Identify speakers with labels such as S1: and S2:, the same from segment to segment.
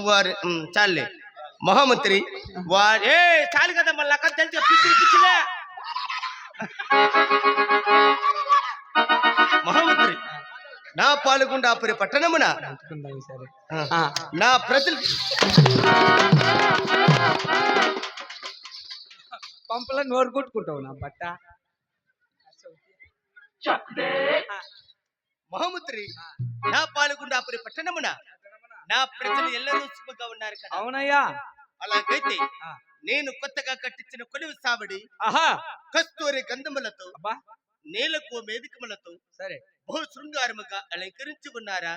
S1: వారి చాలులే మహామంత్రి వారి ఏ చాలు కదా మళ్ళీ అక్కడ తెలిసి పిచ్చిలు పిచ్చిలే. మహామంత్రి నా పాల్గొండాపురి పట్టణమున నా ప్రజలు
S2: పంపలో నోరు కొట్టుకుంటావు నా బట్ట.
S1: మహామంత్రి నా పాల్గొండాపురి పట్టణమున నా ప్రజలు ఎల్లరూ సుఖంగా ఉన్నారు కదా.
S2: అవునయ్యా.
S1: అలాగైతే. నేను కొత్తగా కట్టించిన కొలువు సావడి
S2: ఆహా.
S1: కస్తూరి గంధములతో నేలకు మేదికములతో
S2: సరే.
S1: బహు శృంగారముగా అలంకరించి ఉన్నారా?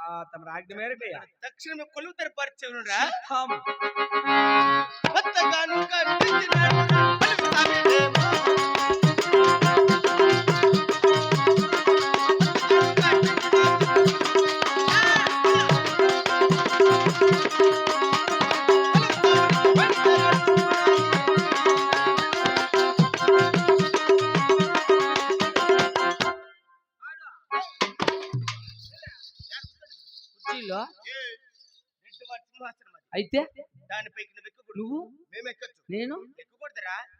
S2: ఆ, తమ ఆజ్ఞ మేరకయ్యా.
S1: తక్షణమే కొలువు తెరపరిచేనురా
S2: థామ్.
S1: కొత్తగాను
S2: అయితే
S1: నువ్వు?
S2: నేను?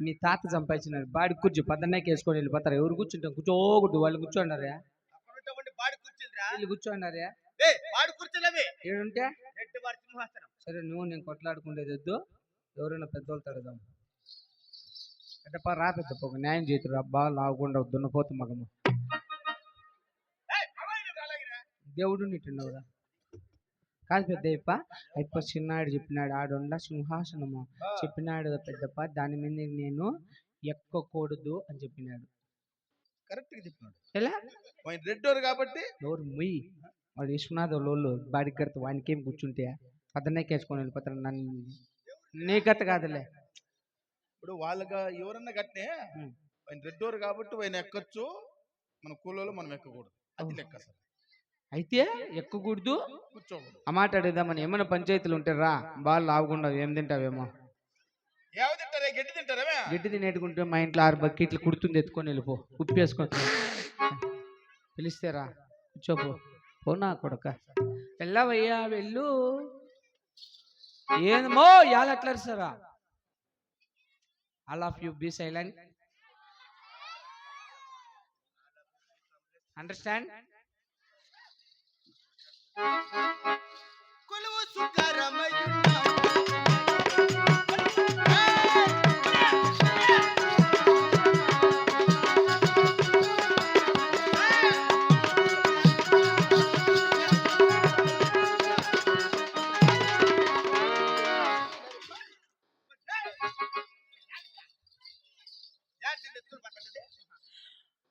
S2: మీ తాత చంపాల్సినారు బాడి కూర్చో పద్దన్నే వేసుకొని వెళ్ళిపోతారు ఎవరు కూర్చుంటాం కూర్చోకూడదు. వాళ్ళు కూర్చోండారా వీళ్ళు కూర్చోండారా ఏడుంటే? సరే నువ్వు నేను కొట్లాడుకునేది వద్దు. ఎవరైనా పెద్దోళ్ళు తడదాం. పెద్దప్ప రా పెద్దప్ప ఒక న్యాయం చేతురు. అబ్బా లాగకుండా దున్నపోతు మగము. దేవుడు నిట్టున్నావురా కాదు పెద్దయ్యప్ప. అయ్యప్ప చిన్నాడు చెప్పినాడు ఆడుండ సింహాసనము. చెప్పినాడు పెద్దప్ప దాని మీద నేను ఎక్కకూడదు అని చెప్పినాడు.
S3: కరెక్ట్గా చెప్పినాడు.
S2: ఎలా?
S3: రెడ్డోరు కాబట్టి
S2: ఎవరు ముయ్యి వాడు విశ్వనాథ్ వాళ్ళు బాడీ కడితే వానికి ఏం కూర్చుంటే పద్దనే కేసుకొని వెళ్ళిపోతారు నన్ను నీకత్త కాదులే.
S3: ఇప్పుడు వాళ్ళగా ఎవరన్నా
S2: ఉమ్.
S3: ఆయన రెడ్డోరు కాబట్టి ఆయన ఎక్కచ్చు మన కూలలో మనం ఎక్కకూడదు. అది లెక్క సార్
S2: అయితే ఎక్కకూడదు. ఆ మాట అడుగుదామని ఏమైనా పంచాయతీలు ఉంటారా బాగా లావుకుండా ఏం తింటావేమో.
S3: గడ్డి తింటారా
S2: గడ్డి తినేటుకుంటే మా ఇంట్లో ఆరు బకెట్లు కుడుతుంది ఎత్తుకొని వెళ్ళిపో ఉప్పు వేసుకొని పిలిస్తేరా కూర్చోపో. పో నా కొడక? వెళ్ళవయ్యా వెళ్ళు. ఏందమ్మో ఇవాళ ఎట్లా సారా all of you be silent. Understand.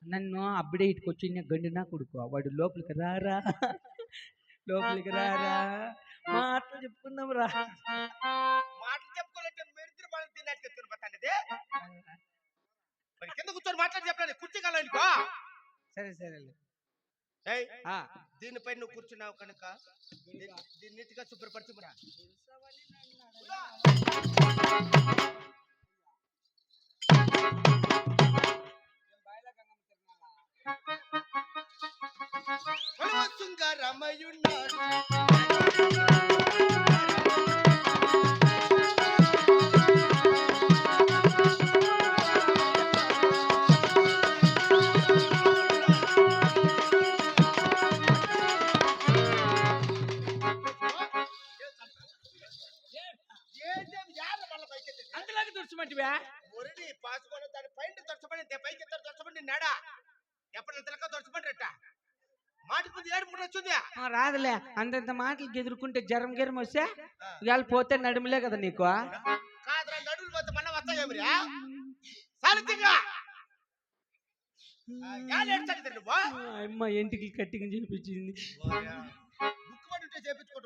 S2: నన్ను అప్పుడే ఇటుకొచ్చి గండి నా కొడుకు. వాడు లోపలికి రారా? లోపలికి రారా? మాటలు చెప్పుకుందాం రా.
S1: మాటలు చెప్పుకోలేక మెరిద్ర బాగా తిన్నట్టు పోతాండేది. మరి కింద కూర్చొని మాట్లాడి చెప్పలేదు కుర్చీ కల వెళ్ళిపో
S2: సరే సరేలే.
S1: ఏయ్,
S2: ఆ,
S1: దీనిపై నువ్వు కూర్చున్నావు కనుక దీన్ని దీన్ని నీట్గా శుభ్రపరచుకురా. పైకెత్తేది?
S2: అందులోకి తుడిచిమంటివా
S1: పాసుకోవడం దాని పైన దొరచబడి పైకి దొరచబడి నాడా. ఎప్పుడు తెలక దొరచబడిరట
S2: రాదులే. అంతంత మాటలు ఎదుర్కొంటే జ్వరం గిరం వస్తే ఇవాళ పోతే నడుములే కదా నీకు? ఇంటికి
S1: ఎంటికి కట్టింగ్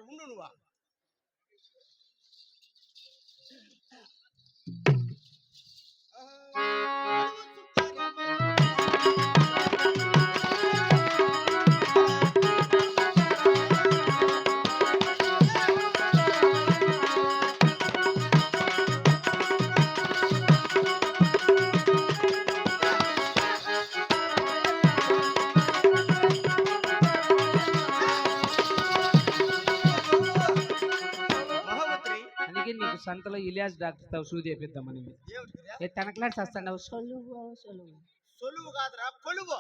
S1: ఉండు నువ్వు.
S2: సంతలో ఇలియాస్ డాక్టర్తో సూది వేపిద్దామని
S1: ఏమిటిదిరా?
S2: ఏ తనకలాడి వస్తాండవు సొలువు సొలువు.
S1: సొలువు కాదురా కొలువు.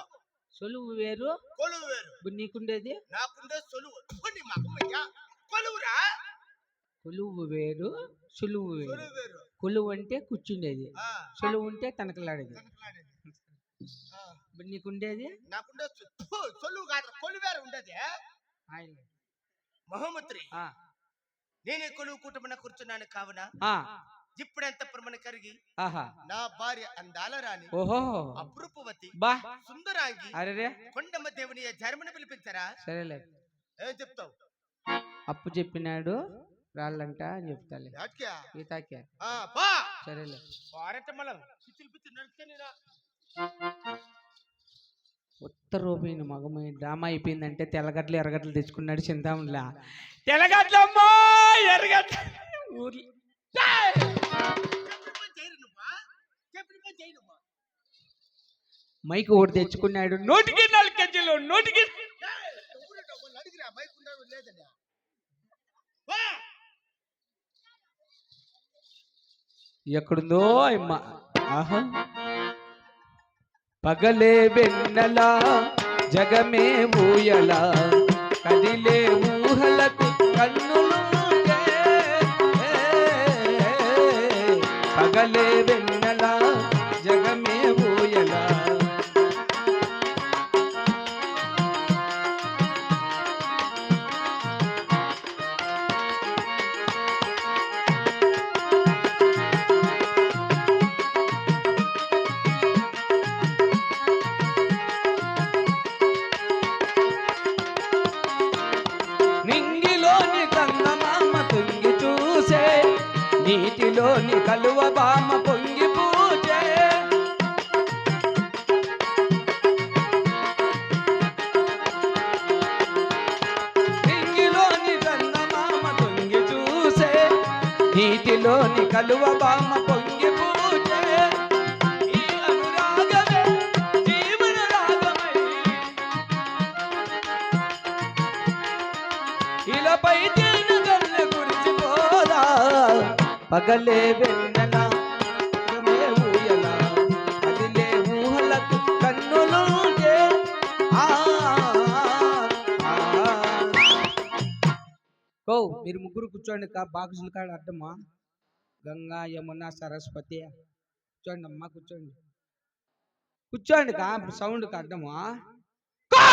S2: సొలువు వేరు.
S1: కొలువు వేరు.
S2: ఇప్పుడు నీకుండేది?
S1: నాకుండే సొలువు. కొని మగమయ్యా కొలువురా.
S2: కొలువు వేరు సులువు వేరు.
S1: కొలువు
S2: అంటే కూర్చుండేది. సులువు ఉంటే తనకలాడేది. ఇప్పుడు నీకుండేది?
S1: నాకుండే సొలువు కాదురా కొలువు వేరు ఉండేది.
S2: ఆయన
S1: మహోమత్రి.
S2: ఆ,
S1: నేనే కొలువు కూటమిన కూర్చున్నాను కావున ఇప్పుడెంత ప్రమణ కరిగి
S2: ఆహా.
S1: నా భార్య అందాల రాణి
S2: ఓహో.
S1: అపురూపవతి
S2: బా.
S1: సుందరాంగి
S2: అరే
S1: కొండమ్మ దేవుని జర్మని పిలిపించరా?
S2: సరేలే.
S1: ఏం చెప్తావు?
S2: అప్పు చెప్పినాడు రాళ్ళంట అని చెప్తాలే? ఈతాకే సరేలే.
S1: పారట మళ్ళం పిచ్చిలు పిచ్చి నేనా
S2: ఉత్త రూపాయి మగమై డ్రామా అయిపోయిందంటే తెల్లగడ్డలు ఎర్రగడ్డలు తెచ్చుకున్నాడు చింతాములా తెల్లగడ్డలమ్మా ఎర్రగడ్డ ఊర్లో మైక్ ఒకటి తెచ్చుకున్నాడు. నోటికి నాలుగు గంటలు నోటికి! ఎక్కడుందో అమ్మ ఆహా. పగలే వెన్నెలా జగమే ఊయలా. కదిలే ఊహలకు కన్నులు నీటిలోని కలువ బామ పొంగి పూజే. ఈ అనురాగమే జీవన రాగమై. ఇలాపై తేనె గల్ల కురిసిపోదా పగలే వెన్నెల ఓ మీరు ముగ్గురు కూర్చోండి కా బాక్సులు కాడ అడ్డమా గంగా యమున సరస్వతి. కూర్చోండి అమ్మా కూర్చోండి. కూర్చోండి కా సౌండ్కి అడ్డమా కో!